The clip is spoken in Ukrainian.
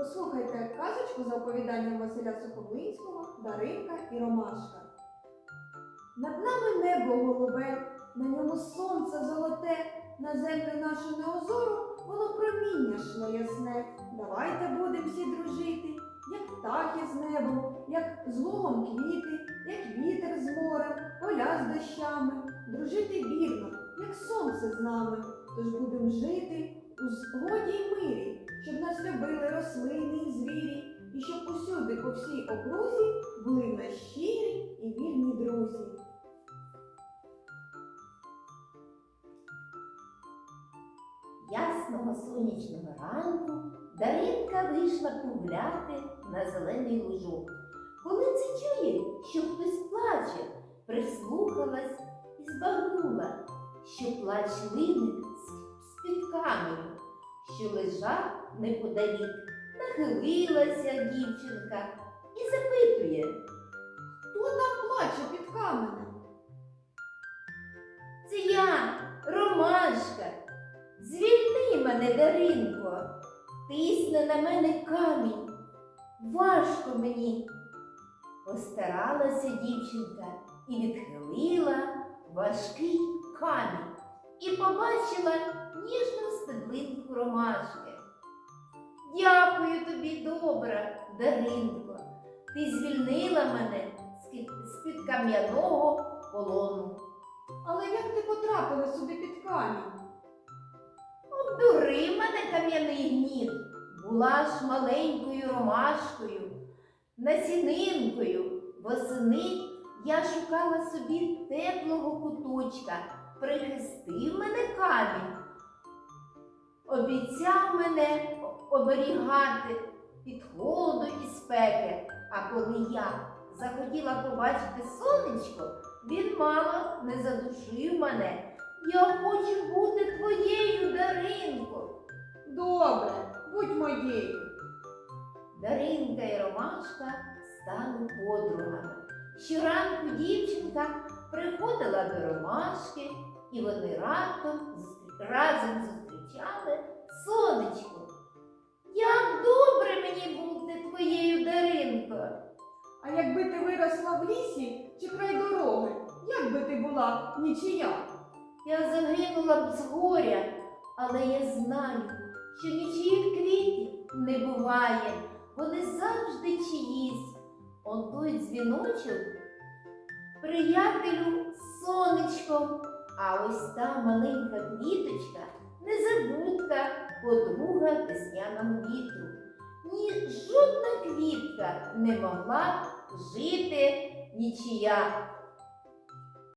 послухайте казочку за оповіданням Василя Сухомлинського, Даринка і Ромашка. Над нами небо голубе, на ньому сонце золоте, на землю нашу неозору воно проміння шло ясне. Давайте будем всі дружити, як птахи з небом, як з лугом квіти, як вітер з морем, поля з дощами. Дружити вірно, як сонце з нами, тож будем жити у згоді й мирі, щоб нас любили рослини і звірі, і щоб усюди по всій окрузі були в нас щирі і вірні друзі. Ясного сонячного ранку Даринка вийшла погуляти на зелений лужок. Коли це чує, що хтось плаче, прислухалась і збагнула, що плач лине з-під каменю, що лежав неподалік. Нахилилася дівчинка і запитує. Хто там плаче під каменем? Це я, Ромашка. Звільни мене, Даринко. Тисне на мене камінь. Важко мені. Постаралася дівчинка і відхилила важкий камінь і побачила ніжну стеблинку ромашки. Дякую тобі, добра, Даринко. Ти звільнила мене з-під- кам'яного полону. Але як ти потрапила сюди під камінь? Обдурив мене кам'яний гніт, була ж маленькою ромашкою, насінинкою. Восени я шукала собі теплого куточка, прихистив мене камінь, обіцяв мене оберігати від холоду і спеки. А коли я захотіла побачити сонечко, він мало не задушив мене. Я хочу бути твоєю, Даринко. Добре, будь моєю. Даринка і Ромашка стали подругами. Щоранку дівчинка приходила до Ромашки, і вони разом, разом зустрічали сонечко. Як добре мені бути твоєю, Даринко. А якби ти виросла в лісі чи край дороги, як би ти була нічия? Я загинула б з горя, але я знаю, що нічиїх квітів не буває, вони завжди чиїсь. Он той дзвіночок, приятелю, сонечко, а ось та маленька квіточка, незабудка, подруга весняному вітру. Ні, жодна квітка не могла жити нічия